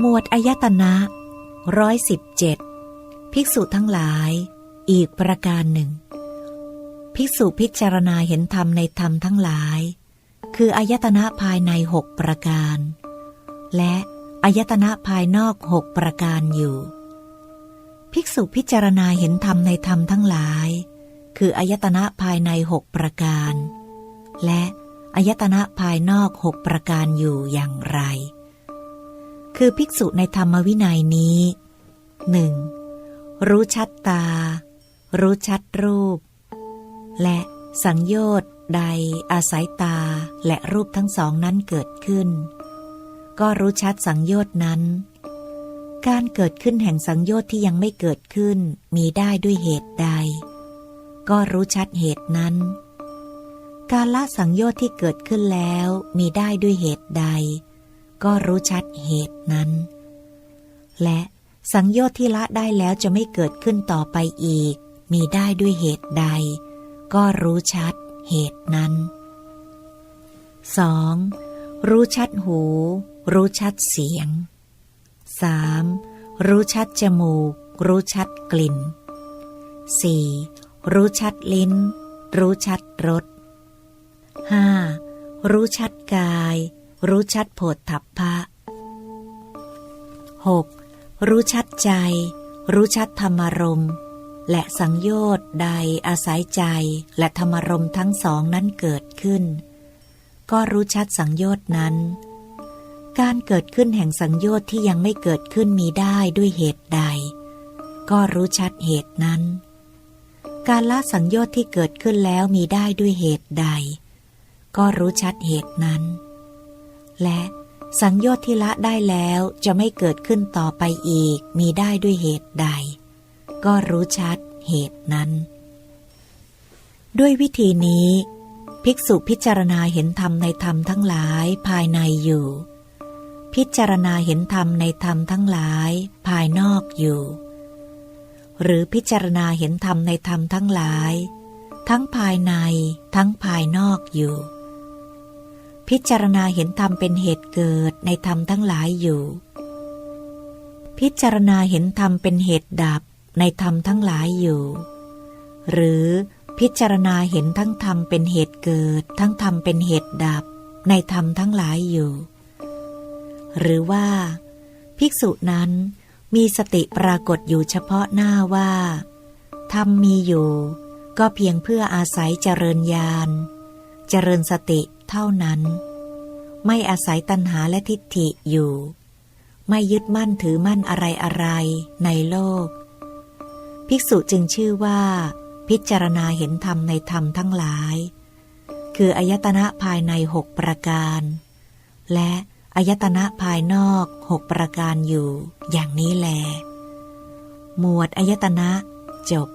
หมวดอายตนะร้อยสิบเจ็ดภิกษุทั้งหลาย อีกประการหนึ่ง ภิกษุพิจารณาเห็นธรรมในธรรมทั้งหลาย คืออายตนะภายในหกประการ และอายตนะภายนอกหกประการอยู่ ภิกษุพิจารณาเห็นธรรมในธรรมทั้งหลาย คืออายตนะภายในหกประการ และอายตนะภายนอกหกประการอยู่อย่างไร คือภิกษุในธรรมวินัยนี้หนึ่งรู้ชัดตา รู้ชัดรูป และสังโยชน์ใดอาศัยตาและรูปทั้งสองนั้นเกิดขึ้น ก็รู้ชัดสังโยชน์นั้น การเกิดขึ้นแห่งสังโยชน์ที่ยังไม่เกิดขึ้นมีได้ด้วยเหตุใด ก็รู้ชัดเหตุนั้น การละสังโยชน์ที่เกิดขึ้นแล้วมีได้ด้วยเหตุใด ก็รู้ชัดเหตุนั้น และสังโยชน์ที่ละได้แล้วจะไม่เกิดขึ้นต่อไปอีก มีได้ด้วยเหตุใด ก็รู้ชัดเหตุนั้น 2. รู้ชัดหู รู้ชัดเสียง 3. รู้ชัดจมูก รู้ชัดกลิ่น 4. รู้ชัดลิ้น รู้ชัดรส 5. รู้ชัดกาย รู้ชัดโผฏฐัพพะ 6. รู้ชัดใจ รู้ชัดธรรมรม และสังโยชน์ใดอาศัยใจและธรรมรมทั้งสองนั้นเกิดขึ้น ก็รู้ชัดสังโยชน์นั้น การเกิดขึ้นแห่งสังโยชน์ที่ยังไม่เกิดขึ้นมีได้ด้วยเหตุใด ก็รู้ชัดเหตุนั้น การละสังโยชน์ที่เกิดขึ้นแล้วมีได้ด้วยเหตุใด ก็รู้ชัดเหตุนั้น และสังโยชน์ที่ละได้แล้วจะไม่เกิดขึ้นต่อไปอีกมีได้ด้วยเหตุใด ก็รู้ชัดเหตุนั้น ด้วยวิธีนี้ ภิกษุพิจารณาเห็นธรรมในธรรมทั้งหลายภายในอยู่ พิจารณาเห็นธรรมในธรรมทั้งหลายภายนอกอยู่ หรือพิจารณาเห็นธรรมในธรรมทั้งหลาย ทั้งภายในทั้งภายนอกอยู่ พิจารณาเห็นธรรมเป็นเหตุเกิดในธรรมทั้งหลายอยู่ พิจารณาเห็นธรรมเป็นเหตุดับในธรรมทั้งหลายอยู่ หรือพิจารณาเห็นทั้งธรรมเป็นเหตุเกิด ทั้งธรรมเป็นเหตุดับ ในธรรมทั้งหลายอยู่ หรือว่า ภิกษุนั้นมีสติปรากฏอยู่เฉพาะหน้าว่าธรรมมีอยู่ ก็เพียงเพื่ออาศัยเจริญญาณ เจริญสติ เท่านั้น ไม่อาศัยตัณหาและทิฏฐิอยู่ ไม่ยึดมั่นถือมั่นอะไรอะไรในโลก ภิกษุจึงชื่อว่า พิจารณาเห็นธรรมในธรรมทั้งหลาย คืออายตนะภายในหกประการ และอายตนะภายนอกหกประการอยู่ อย่างนี้แล หมวดอายตนะจบ